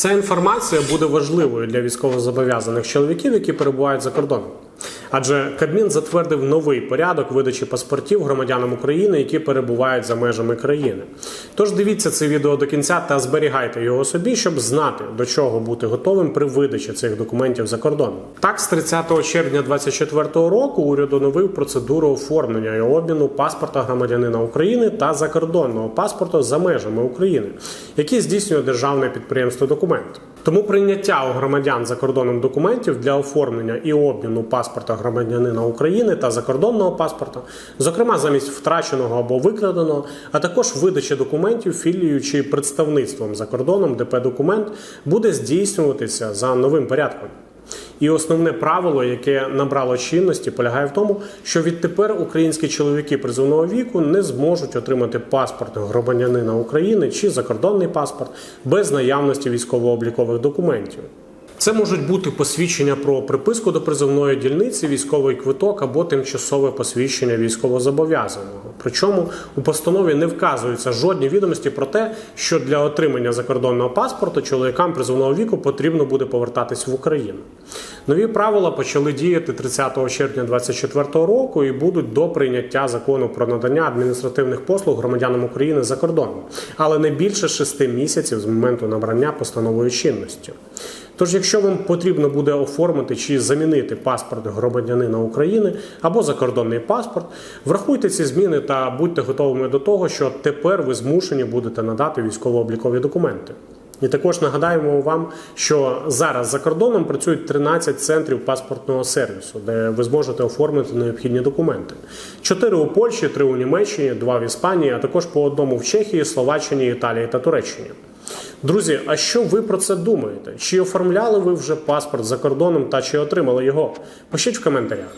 Ця інформація буде важливою для військовозобов'язаних чоловіків, які перебувають за кордоном. Адже Кабмін затвердив новий порядок видачі паспортів громадянам України, які перебувають за межами країни. Тож дивіться це відео до кінця та зберігайте його собі, щоб знати до чого бути готовим при видачі цих документів за кордоном. Так, з 30 червня 2024 року уряд оновив процедуру оформлення і обміну паспорта громадянина України та закордонного паспорта за межами України, які здійснює державне підприємство документ. Тому прийняття у громадян за кордоном документів для оформлення і обміну паспорта громадянина України та закордонного паспорта, зокрема замість втраченого або викраденого, а також видачі документів філією чи представництвом за кордоном, ДП документ буде здійснюватися за новим порядком. І основне правило, яке набрало чинності, полягає в тому, що відтепер українські чоловіки призовного віку не зможуть отримати паспорт громадянина України чи закордонний паспорт без наявності військово-облікових документів. Це можуть бути посвідчення про приписку до призовної дільниці, військовий квиток або тимчасове посвідчення військовозобов'язаного. Причому у постанові не вказуються жодні відомості про те, що для отримання закордонного паспорту чоловікам призовного віку потрібно буде повертатись в Україну. Нові правила почали діяти 30 червня 2024 року і будуть до прийняття закону про надання адміністративних послуг громадянам України за кордоном, але не більше 6 місяців з моменту набрання постановою чинності. Тож, якщо вам потрібно буде оформити чи замінити паспорт громадянина України або закордонний паспорт, врахуйте ці зміни та будьте готовими до того, що тепер ви змушені будете надати військово-облікові документи. І також нагадаємо вам, що зараз за кордоном працюють 13 центрів паспортного сервісу, де ви зможете оформити необхідні документи. Чотири у Польщі, три у Німеччині, два в Іспанії, а також по одному в Чехії, Словаччині, Італії та Туреччині. Друзі, а що ви про це думаєте? Чи оформляли ви вже паспорт за кордоном та чи отримали його? Пишіть в коментарях.